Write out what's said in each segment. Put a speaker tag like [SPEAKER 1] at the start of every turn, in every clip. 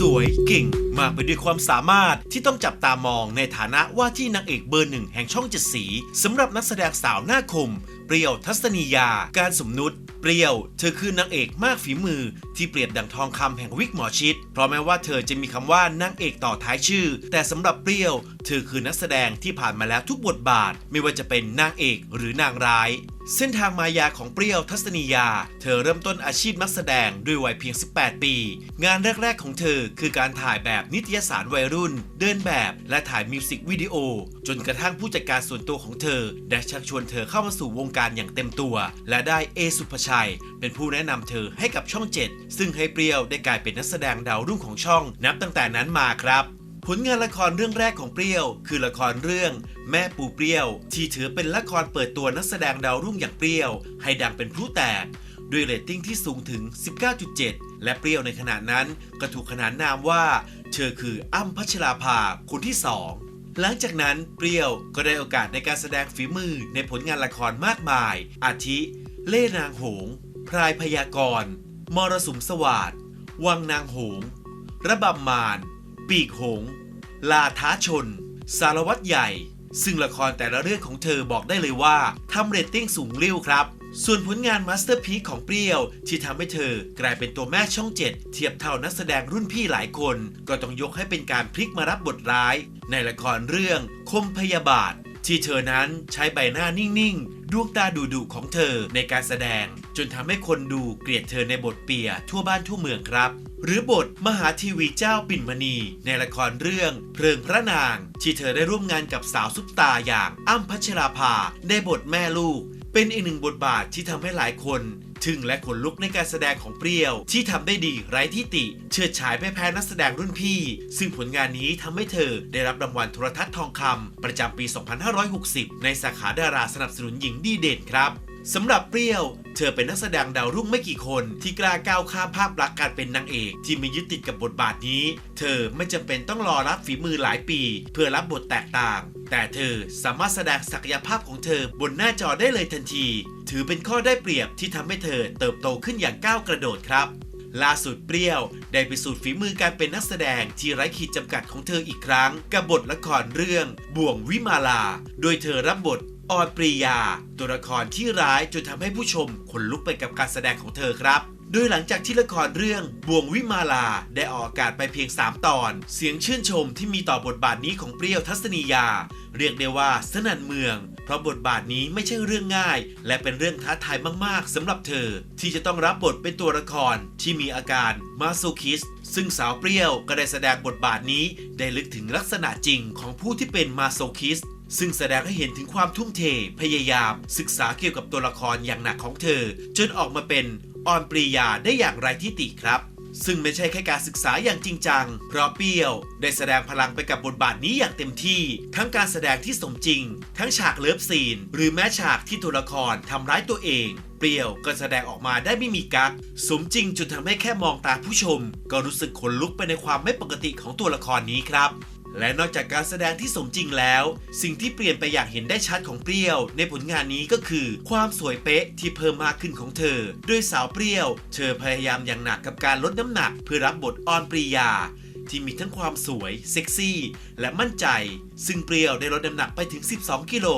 [SPEAKER 1] สวยเก่ง มากไปด้วยความสามารถที่ต้องจับตามองในฐานะว่าที่นางเอกเบอร์หนึ่งแห่งช่องเจ็ดสีสำหรับนักแสดงสาวหน้าคม เปรียวทัศนียา การสมนุษเปรียว เธอคือนางเอกมากฝีมือ ที่เปรียบดังทองคำแห่งวิกหมอชิด เพราะแม้ว่าเธอจะมีคำว่านางเอกต่อท้ายชื่อ แต่สำหรับเปรียว เธอคือนักแสดงที่ผ่านมาแล้วทุกบทบาท ไม่ว่าจะเป็นนางเอกหรือนางร้าย เส้นทางมายาของเปรี้ยวทัศนียา เธอเริ่มต้นอาชีพนักแสดงด้วยวัยเพียง 18 ปี งานแรก ๆ ของเธอคือการถ่ายแบบนิตยสารวัยรุ่น เดินแบบและถ่ายมิวสิกวิดีโอ จนกระทั่งผู้จัดการส่วนตัวของเธอ ได้ชักชวนเธอเข้ามาสู่วงการอย่างเต็มตัว และได้เอสุภชัย เป็นผู้แนะนำเธอให้กับช่อง 7 ซึ่งให้เปรี้ยวได้กลายเป็นนักแสดงดาวรุ่งของช่อง นับตั้งแต่นั้นมาครับ ผลงานละครเรื่องแรกของเปรี้ยว คือละครเรื่องแม่ปูเปรี้ยว ที่ถือเป็นละครเปิดตัวนักแสดงดาวรุ่งอย่างเปรี้ยว ให้ดังเป็นพลุแตกด้วยเรตติ้งที่สูงถึง 19.7 และเปรี้ยวในขณะนั้นก็ถูกขนานนามว่า เธอคืออ้ำพัชราภาคนที่สองหลังจากนั้นเปรี้ยวก็ได้โอกาสในการแสดงฝีมือในผลงานละครมากมาย อาทิ เล่นางหง พรายพยากรณ์มรสุมสวาดวังนางหง ระบำมารปีกหง ลาท้าชน สารวัตรใหญ่ ซึ่งละครแต่ละเรื่องของเธอบอกได้เลยว่าทำเรตติ้งสูงเรี่ยวครับ ส่วนผลงานมาสเตอร์พีของเปรี้ยว ที่ทำให้เธอกลายเป็นตัวแม่ช่องเจ็ดเทียบเท่านักแสดงรุ่นพี่หลายคน ก็ต้องยกให้เป็นการพลิกมารับบทร้าย ในละครเรื่องคมพยาบาท ที่เธอนั้นใช้ใบหน้านิ่งๆ ดวงตาดุๆของเธอในการแสดง จนทำให้คนดูเกลียดเธอในบทเปียทั่วบ้านทั่วเมืองครับ หรือบทมหาทีวีเจ้าปิ่นมณี ในละครเรื่อง เพลิงพระนาง ที่เธอได้ร่วมงานกับสาวซุปตาอย่างอ้ำพัชราภาในบทแม่ลูก เป็นอีกหนึ่งบทบาทที่ทำให้หลายคนถึงและขนลุกในการแสดงของเปรี้ยว ที่ทำได้ดีไร้ที่ติเฉิดฉายไปแพ้นักแสดงรุ่นพี่ ซึ่งผลงานนี้ทำให้เธอได้รับรางวัลโทรทัศน์ทองคำประจำปี 2560 ในสาขาดาราสนับสนุนหญิงดีเด่นครับสำหรับเปรี้ยว ธอเป็นนักแสดงดาวรุ่งไม่กี่คนที่กล้าก้าวข้ามภาพลักษณ์การเป็นนางเอกที่ไม่ยึดติดกับบทบาทนี้ เธอไม่จำเป็นต้องรอรับฝีมือหลายปี เพื่อรับบทแตกต่าง แต่เธอสามารถแสดงศักยภาพของเธอบนหน้าจอได้เลยทันที ถือเป็นข้อได้เปรียบที่ทำให้เธอเติบโตขึ้นอย่างก้าวกระโดดครับล่าสุดเปรี้ยวได้ไปสูตรฝีมือการเป็นนักแสดงที่ไร้ขีดจำกัดของเธออีกครั้ง กับบทละครเรื่องบ่วงวิมาลา โดยเธอรับบท ออนปรียา ตัวละครที่ร้ายจนทำให้ผู้ชมขนลุกไปกับการแสดงของเธอครับโดยหลังจากที่ละครเรื่องบ่วงวิมาลาได้ออกอากาศไปเพียง 3 ตอน เสียงชื่นชมที่มีต่อบทบาทนี้ของเปรี้ยวทัศนียา เรียกได้ว่าสนั่นเมือง เพราะบทบาทนี้ไม่ใช่เรื่องง่าย และเป็นเรื่องท้าทายมากๆสำหรับเธอ ที่จะต้องรับบทเป็นตัวละครที่มีอาการมาโซคิสซึ่งสาวเปรี้ยวก็ได้แสดงบทบาทนี้ได้ลึกถึงลักษณะจริงของผู้ที่เป็นมาโซคิส ซึ่งแสดงให้เห็นถึงความทุ่มเท พยายาม ศึกษาเกี่ยวกับตัวละครอย่างหนักของเธอ จนออกมาเป็นออนปรียาได้อย่างไรที่ติครับ ซึ่งไม่ใช่แค่การศึกษาอย่างจริงจัง เพราะเปรี้ยว ได้แสดงพลังไปกับบทบาทนี้อย่างเต็มที่ ทั้งการแสดงที่สมจริง ทั้งฉากเลิฟซีน หรือแม้ฉากที่ตัวละครทำร้ายตัวเอง เปรี้ยวก็แสดงออกมาได้ไม่มีกักสมจริงจนทำให้แค่มองตาผู้ชม ก็รู้สึกขนลุกไปในความไม่ปกติของตัวละครนี้ครับ และนอกจากการแสดงที่สมจริงแล้ว สิ่งที่เปลี่ยนไปอย่างเห็นได้ชัดของเปรี้ยว ในผลงานนี้ก็คือ ความสวยเป๊ะที่เพิ่มมากขึ้นของเธอโดยสาวเปรี้ยว เธอพยายามอย่างหนักกับการลดน้ำหนัก เพื่อรับบทออนปรียา ที่มีทั้งความสวยเซ็กซี่ และมั่นใจ ซึ่งเปรี้ยวได้ลดน้ำหนักไปถึง 12 กิโล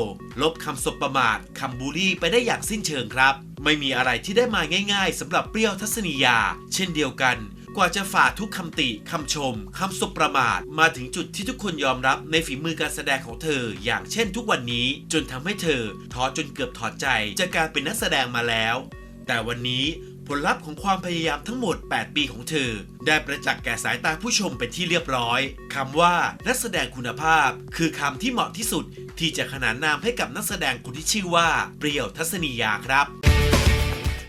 [SPEAKER 1] ลบคำสบประมาทคำบูลลี่ไปได้อย่างสิ้นเชิงครับ ไม่มีอะไรที่ได้มาง่าย ๆสำหรับเปรี้ยวทัศนียา เช่นเดียวกัน กว่าจะฝ่าทุกคำติคำชมคำสบประมาทมาถึงจุดที่ทุกคนยอมรับในฝีมือการแสดงของเธอ อย่างเช่นทุกวันนี้จนทำให้เธอท้อจนเกือบถอดใจจากการเป็นนักแสดงมาแล้ว แต่วันนี้ผลลัพธ์ของความพยายามทั้งหมด 8 ปีของเธอ ได้ประจักษ์แก่สายตาผู้ชมเป็นที่เรียบร้อย คำว่านักแสดงคุณภาพ คือคำที่เหมาะที่สุดที่จะขนานนามให้กับนักแสดงคนที่ชื่อว่า เปรียวทัศนียาครับ